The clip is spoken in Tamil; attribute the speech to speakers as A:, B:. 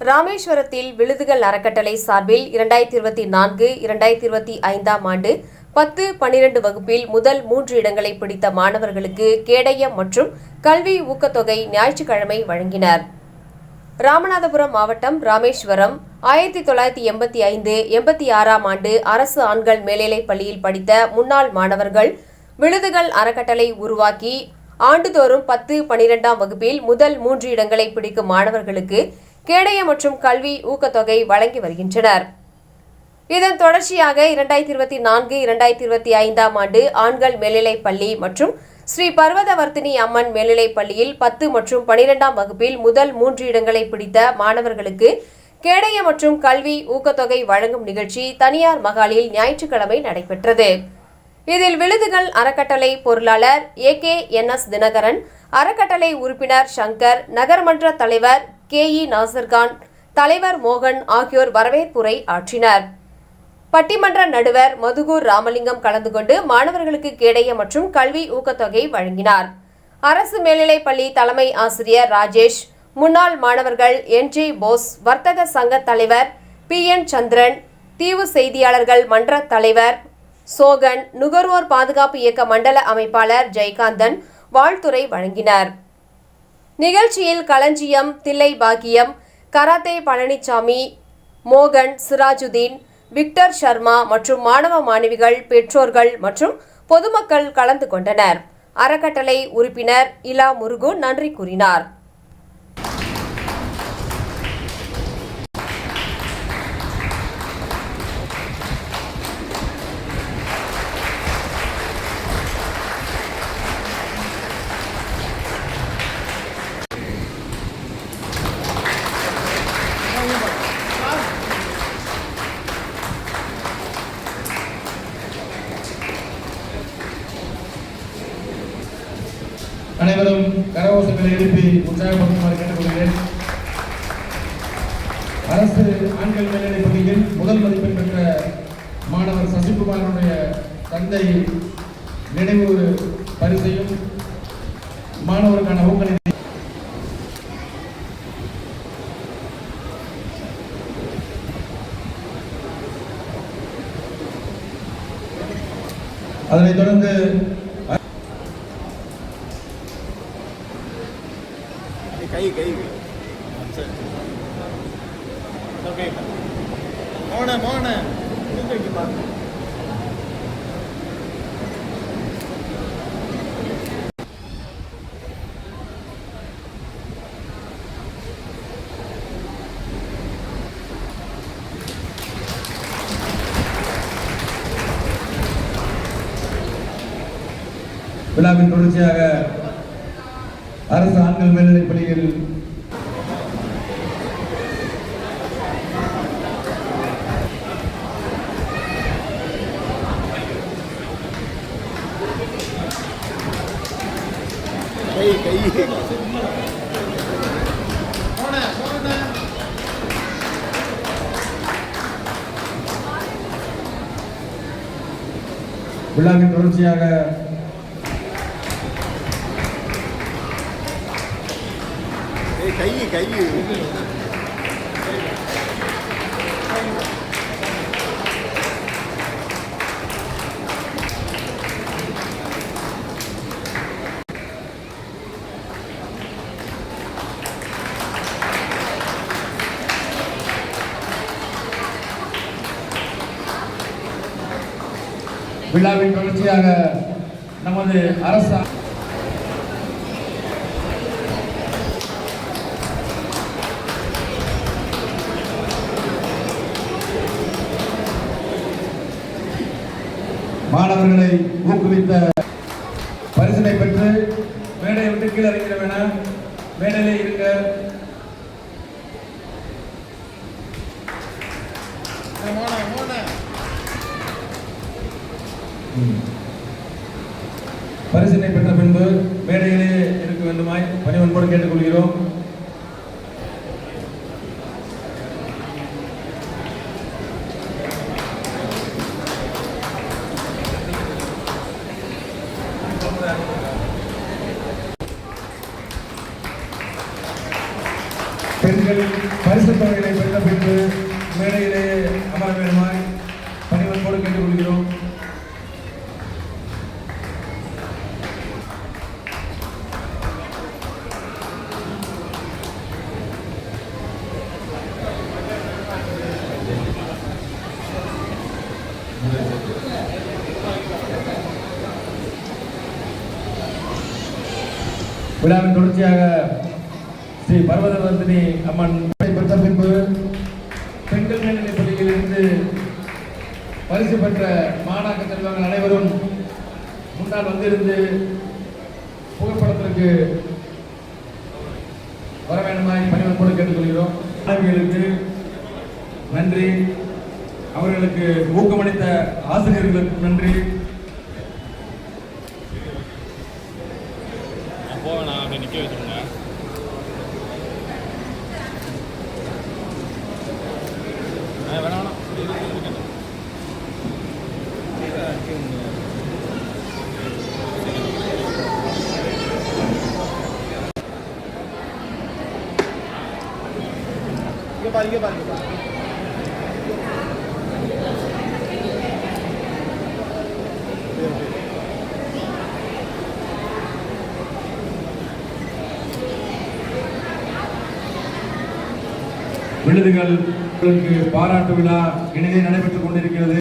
A: ராமேஸ்வரத்தில் விழுதுகள் அறக்கட்டளை சார்பில் இரண்டாயிரத்தி இருபத்தி நான்கு இரண்டாயிரத்தி இருபத்தி ஐந்தாம் ஆண்டு பத்து பனிரெண்டு வகுப்பில் முதல் மூன்று இடங்களை பிடித்த மாணவர்களுக்கு கேடயம் மற்றும் கல்வி ஊக்கத்தொகை ஞாயிற்றுக்கிழமை வழங்கினர். ராமநாதபுரம் மாவட்டம் ராமேஸ்வரம் ஆயிரத்தி தொள்ளாயிரத்தி எண்பத்தி ஐந்து எண்பத்தி ஆறாம் ஆண்டு அரசு ஆண்கள் மேல்நிலைப் பள்ளியில் படித்த முன்னாள் மாணவர்கள் விழுதுகள் அறக்கட்டளை உருவாக்கி ஆண்டுதோறும் பத்து பனிரெண்டாம் வகுப்பில் முதல் மூன்று இடங்களை பிடிக்கும் மாணவர்களுக்கு கேடயம் மற்றும் கல்வி ஊக்கத்தொகை வழங்கி வருகின்றனர். இதன் தொடர்ச்சியாக இரண்டாயிரத்தி இருபத்தி நான்கு இரண்டாயிரத்தி இருபத்தி ஐந்தாம் ஆண்டு ஆண்கள் மேல்நிலைப் பள்ளி மற்றும் ஸ்ரீ பர்வதவர்த்தினி அம்மன் மேல்நிலைப் பள்ளியில் பத்து மற்றும் பனிரெண்டாம் வகுப்பில் முதல் மூன்று இடங்களை பிடித்த மாணவர்களுக்கு கேடய மற்றும் கல்வி ஊக்கத்தொகை வழங்கும் நிகழ்ச்சி தனியார் மகாலில் ஞாயிற்றுக்கிழமை நடைபெற்றது. இதில் விழுதுகள் அறக்கட்டளை பொருளாளர் A K N S Dinakaran அறக்கட்டளை உறுப்பினர் சங்கர் நகர்மன்ற தலைவர் கே. இ. நாசர்கான் தலைவர் மோகன் ஆகியோர் வரவேற்புரை ஆற்றினர். பட்டிமன்ற நடுவர் மதுகூர் ராமலிங்கம் கலந்து கொண்டு மாணவர்களுக்கு கேடய மற்றும் கல்வி ஊக்கத்தொகை வழங்கினார். அரசு மேல்நிலைப் பள்ளி தலைமை ஆசிரியர் ராஜேஷ் முன்னாள் மாணவர்கள் என். ஜே. போஸ் வர்த்தக சங்க தலைவர் பி. என். சந்திரன் தீவு செய்தியாளர்கள் மன்ற தலைவர் சோகன் நுகர்வோர் பாதுகாப்பு இயக்க மண்டல அமைப்பாளர் ஜெயகாந்தன் வாழ்த்துரை வழங்கினர். நிகழ்ச்சியில் களஞ்சியம் தில்லை பாக்கியம் கராத்தே பழனிசாமி மோகன் சிராஜுதீன் விக்டர் சர்மா மற்றும் மாணவ மாணவிகள் பெற்றோர்கள் மற்றும் பொதுமக்கள் கலந்து கொண்டனர். அறக்கட்டளை உறுப்பினர் இலா முருகு நன்றி கூறினார்.
B: அனைவரும் கரகோசங்களை எழுப்பி உற்சாகப்படுத்துமாறு கேட்டுக்கொள்கிறேன். அரசு ஆண்கள் மேல்நிலைப் பள்ளியில் முதல் மதிப்பெண் பெற்ற மாணவர் சசிகுமாரனுடைய தந்தை நினைவு பரிசையும் மாணவருக்கான ஊக்கணி அதனைத் தொடர்ந்து
C: கை கை. சரி. ஓகே மோன மோன. தூக்கி பாருங்க
B: விழாவின் தொடர்ச்சியாக அரசு ஆண்கள் மேல்நிலைப் பள்ளியில் விழாவின் தொடர்ச்சியாக
C: கை கை
B: விழாவின் தொடர்ச்சியாக நமது அரசு மாணவர்களை ஊக்குவித்த பரிசனை பெற்று மேடையை விட்டு கீழே இறங்கிட வேணாம். மேடையிலே
C: இருக்க பரிசனை
B: பரிசினை பெற்ற பின்பு மேடையிலே இருக்க வேண்டுமாய் பணிவன்போடு கேட்டுக்கொள்கிறோம். பெண்கள் பரிசு தொகைகளை பெற்ற பின்பு மேடையிலே அமர வேண்டுமாய் பணிவன்போடு கேட்டுக்கொள்கிறோம். விழாவின் தொடர்ச்சியாக ஸ்ரீ பர்வதவர்தினி அம்மன் பெற்ற பின்பு பெண்கள் மேல்நிலைப் பள்ளியில் இருந்து பரிசு பெற்ற மாணாக்க செல்வங்கள் அனைவரும் முன்னால் வந்திருந்து புகைப்படத்திற்கு வர வேண்டுமாய் பணிவன்போடு கேட்டுக்கொள்கிறோம். மாணவிகளுக்கு நன்றி. அவர்களுக்கு ஊக்கமளித்த ஆசிரியர்களுக்கு நன்றி.
C: பாருங்க பாருங்க.
B: விருதுகள் பாராட்டு விழா இணையே நடைபெற்றுக் கொண்டிருக்கிறது.